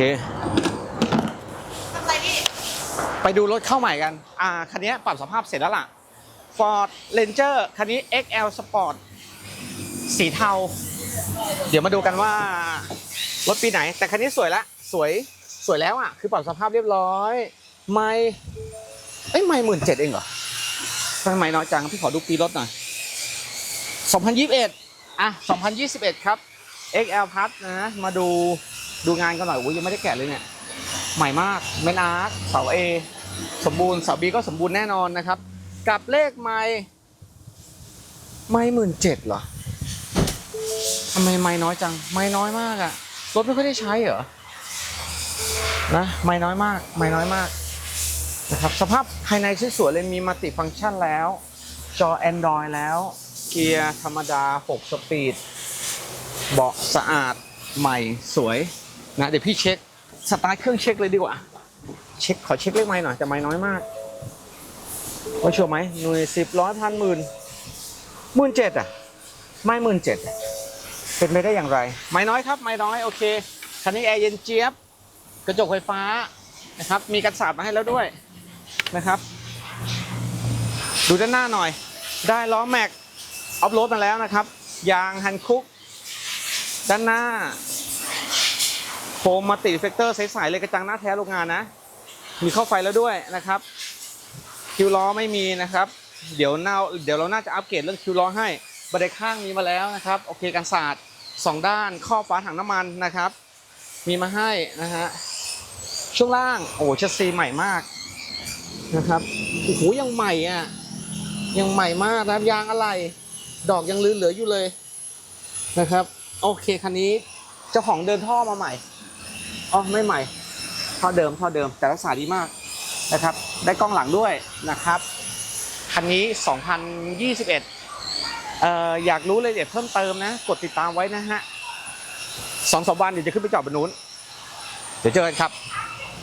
เคทำไรพี่ ไปดูรถเข้าใหม่กัน อ่า คันนี้ปรับสภาพเสร็จแล้วล่ะ Ford Ranger คันนี้ XL Sport สีเทา เดี๋ยวมาดูกันว่ารถปีไหน แต่คันนี้สวยละ สวย สวยแล้วอะ คือปรับสภาพเรียบร้อย ไม่เอ้ยไม่หมื่นเจ็ดเองเหรอทำไมน้อยจัง พี่ขอดูปีรถหน่อย2021 อะ 2021 ครับ XL Plus นะ มาดู ดูงานกันหน่อยโอ้ยยังไม่ได้แกะเลยเนี่ย ใหม่มากเมนอาร์คเสา A สมบูรณ์เสา B ก็สมบูรณ์แน่นอนนะครับ กับเลขไม่ไม่หมื่นเจ็ดเหรอทำไมไม่น้อยจัง ไม่น้อยมากอะรถไม่ค่อยได้ใช้เหรอนะไม่น้อยมากไม่น้อยมากนะครับสภาพภายในสวยๆเลยมีมัลติฟังก์ชันแล้ว จอ Android แล้วเกียร์ธรรมดา 6 สปีด เบาะสะอาดใหม่สวย นะเดี๋ยวพี่เช็คสตาร์ทเครื่องเช็คเลยดีกว่า เช็คขอเช็คเลขไม้หน่อยแต่ไม้น้อยมากว่าชัวร์ไหมหน่วยสิบร้อยพันหมื่นหมื่นเจ็ดอะ ไม่หมื่นเจ็ดเป็นไปได้อย่างไร ไม้น้อยครับไม้น้อยโอเคคันนี้แอร์เย็นเจี๊ยบกระจกไฟฟ้านะครับ มีกันสาดมาให้แล้วด้วยนะครับ ดูด้านหน้าหน่อย ได้ล้อแม็กออฟโรดมาแล้วนะครับ ยางฮันคุก ด้านหน้า โฟมมาติดเฟกเตอร์ใสๆเลยกระจังหน้าแท้โรงงานนะ มีเข้าไฟแล้วด้วยนะครับ คิวล้อไม่มีนะครับ เดี๋ยวน่าเดี๋ยวเราน่าจะอัปเกรดเรื่องคิวล้อให้บันไดข้างมีมาแล้วนะครับ โอเคกันศาสตร์สองด้านข้อฝาถังน้ำมันนะครับ มีมาให้นะฮะช่วงล่างโอ้เชสซีใหม่มากนะครับโอ้โหยังใหม่อะยังใหม่มากนะครับยางอะไร ดอกยังลือเหลืออยู่เลยนะครับ โอเคคันนี้เจ้าของเดินท่อมาใหม่ อ๋อไม่ใหม่ท่อเดิมท่อเดิมแต่รักษาดีมากนะครับ ได้กล้องหลังด้วยนะครับคันนี้ 2021เอ่ออยากรู้รายละเอียดเพิ่มเติมนะ กดติดตามไว้นะฮะสองสามวันเดี๋ยวจะขึ้นไปจอดบนนู้น เดี๋ยวเจอกันครับ